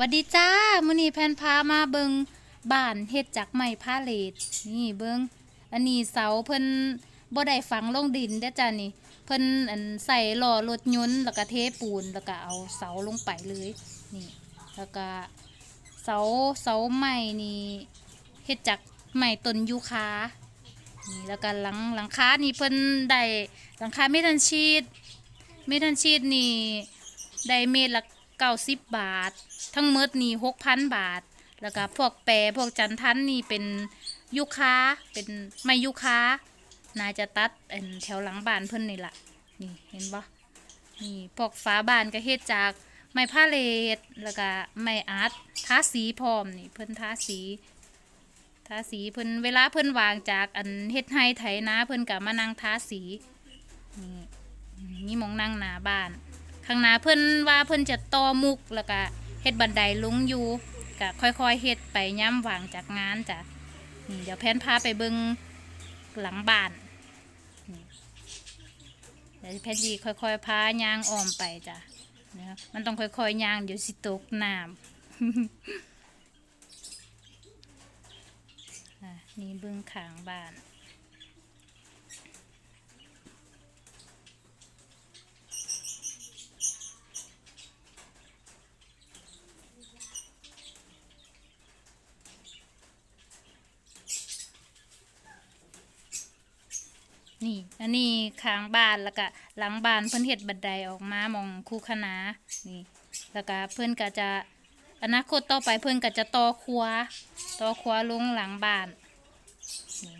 วัสดีจ้ามื้อนี้แพนพามาเบิงบ้านเฮ็ดจากไม้พาเลทนี่เบิงอันนี้เสาเพิ่นบ่ได้ฝังลงดินเด้อจ้านี่ เพิ่นอันใส่ล้อรถยนต์แล้วก็เทปูนแล้วก็เอาเสาลงไปเลยนี่แล้วก็เสาเสาไม้นี่เฮ็ดจากไม้ต้นยูคานี่แล้วก็หลังหลังคานี่เพิ่นได้หลังคาเมทันชีตเมทันชีตนี่ได้เมตรละ เก้าสิบบาท ทั้งหมดนี่หกพันบาท แล้วก็พวกแปรพวกจันทันนี่เป็นยูคาเป็นไม้ยูคานาจะตัดอันแถวหลังบ้านเพิ่นนี่ละนี่เห็นปะนี่พวกฝาบ้านก็เฮ็ดจากไม้พาเลทแล้วก็ไม้อาร์ตทาสีพร้อมนี่เพิ่นทาสีทาสีเพิ่นเวลาเพิ่นวางจากอันเฮ็ดไห้ไถนาเพิ่นก็มานั่งทาสีนี่นี่มองนั่งหน้าบ้าน ข้างหน้าเพิ่นว่าเพิ่นจะต่อมุกแล้วก็เฮ็ดบันไดลุงอยู่ก็ค่อยๆเฮ็ดไปย้ำวางจากงานจ้ะนี่เดี๋ยวแพนพาไปเบิงหลังบ้านเดี๋ยวแพนดีค่อยๆพายางอ้อมไปจ้ะนะครับมันต้องค่อยๆย่างเดี๋ยวสิตกน้ำนี่เบื้องขางบ้าน นี่อันนี้ข้างบ้านแล้วก็หลังบ้านเพิ่อนเฮ็ดบันไดออกมามองคูคณะนี่แล้วก็เพิ่อนก็จะอนาคตต่อไปเพิ่อนก็จะต่อครัวต่อครัวลงหลังบ้านนี่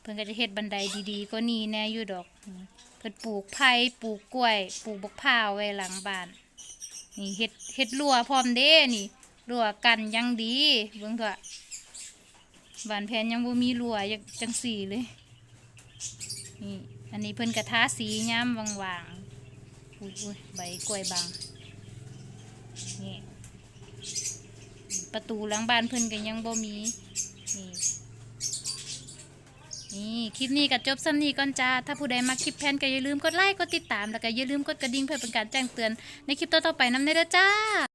เพิ่อนก็จะเฮ็ดบันไดดีๆ ก็นี่แน่อยู่ดอกเพิ่นปลูกไผ่ปลูกกล้วยปลูกบกพร้าวไว้หลังบ้านนี่เฮ็ดเฮ็ดรั้วพร้อมเด้นี่รั้วกันยังดีเบิ่งเถอะ บานแพนยังบ่มีรั้วจังจังสีเลยนี่อันนี้เพิ่นกระทาสีย้ำวางๆอุ้ยอุ้ยใบกล้วยบางนี่ประตูหลังบ้านเพิ่นก็ยังบ่มีนี่นี่คลิปนี้ก็จบซ้ำนี้ก่อนจ้า ถ้าผู้ใดมาคลิปแพนก็อย่าลืมกดไลค์กดติดตามแล้วก็อย่าลืมกดกระดิ่งเพื่อเป็นการแจ้งเตือนในคลิปต่อๆไปนำเด้อจ้า